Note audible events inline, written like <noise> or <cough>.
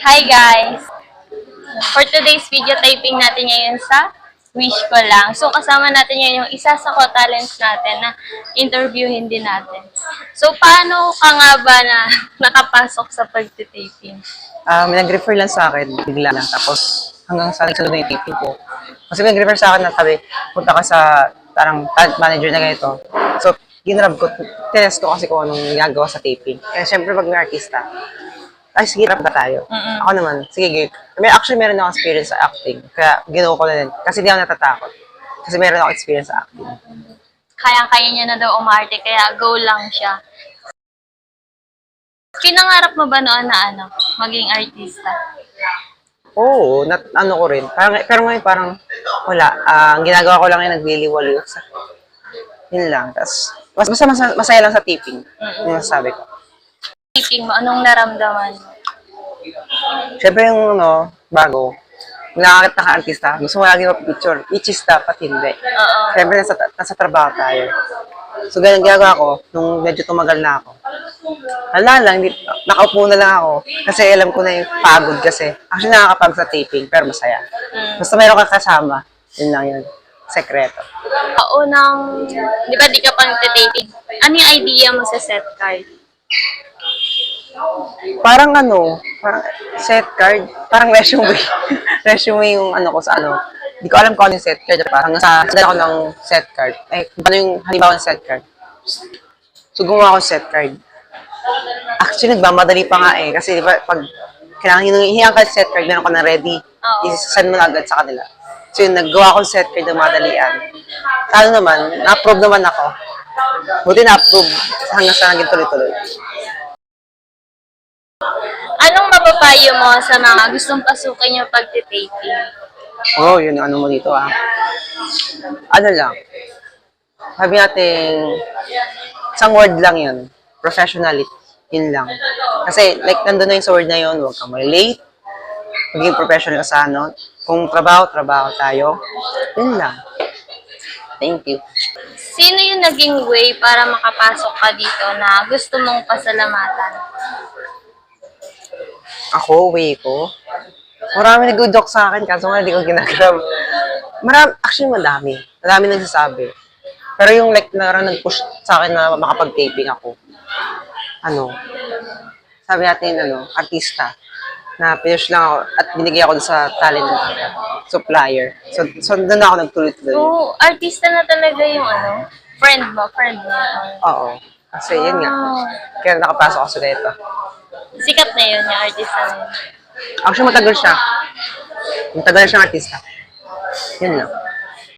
Hi guys! For today's video, typing natin ngayon sa Wish Ko Lang. So, kasama natin ngayon yung isa sa co-talents natin na interviewin din natin. So, paano ka nga ba na <laughs> nakapasok sa pagtitaping? May nag-refer lang sa akin, bigla lang. Tapos, hanggang sa nagsunod na yung taping ko. Kasi nag-refer sa akin na sabi, punta ka sa parang talent manager na ganito. So, ginrab ko, test ko kasi kung anong ginagawa sa taping. Kaya syempre, pag may artista, ay, sige, rap ba tayo? Mm-mm. Ako naman, sige, gig. May, actually, meron akong experience sa acting. Kaya, ginawa ko na din. Kasi di ako natatakot. Kasi meron akong experience sa acting. Kayang-kaya niya na daw umarte, kaya go lang siya. Pinangarap mo ba noon na ano, maging artista? Oo, nat, ano ko rin. Parang, pero ngayon parang wala. Ah, ang ginagawa ko lang ay nagliliwaliw sa yun lang. Tapos, mas, basta mas, masaya lang sa tipping. Yung masasabi ko. Taping mo, anong naramdaman? Siyempre yung ano, bago, kung nakakita ka artista, gusto mo lagi picture which is dapat hindi. Oo. Siyempre, nasa, nasa trabaho tayo. So, ganun ginagawa ko, nung medyo tumagal na ako. Hala lang, hindi, nakaupo na lang ako. Kasi alam ko na yung pagod kasi. Actually, nakakapag sa taping, pero masaya. Mm. Basta meron kang kasama, yun lang yun. Sekreto. Unang, di ba di ka pang taping? Ano yung idea mo sa set card? Parang ano, parang set card, parang resume. <laughs> resume yung ano ko sa ano. Hindi ko alam kung ano yung set card. Parang sa dala ko ng set card. Eh, paano yung halimbawa ng set card? So, gumawa ako set card. Actually, nagmamadali pa nga eh. Kasi di ba, pag kailangan yung hihingan ka set card, meron ka na ready. Oo. Isasend mo na agad sa kanila. So, yun, naggawa ako ng set card ng madalian. Ano naman, na-approve naman ako. Buti na-approve hanggang sa naging tuloy-tuloy. Anong mapapayo mo sa mga gustong pasukin yung pagtitaping? Oo, oh, yun yung ano mo dito ah. Ano lang. Sabi natin, isang word lang yun. Professionally. Yun lang. Kasi, like, nandun na yung sa word na yun, huwag kang late. Maging professional ka sa ano. Kung trabaho, trabaho tayo. Yun lang. Thank you. Sino yung naging way para makapasok ka dito na gusto mong pasalamatan? Ako, way ko. Marami nag-joke sa akin, kaso nga hindi ko ginagrab. Marami, actually madami. Madami nagsasabi. Pero yung like na parang nag-push sa akin na makapag-taping ako. Ano, sabi natin, ano, artista, na pinush lang ako at binigay ako sa talent supplier. So, so doon ako nagtuloy-tuloy. Oo, artista na talaga yung ano, friend mo, friend mo. Oo. Kasi yun nga. Ah. Kaya nakapasok ako sa dito. Sikat na yun, yung artista na yun. Actually, matagal siya. Matagal siyang artista. Yun lang.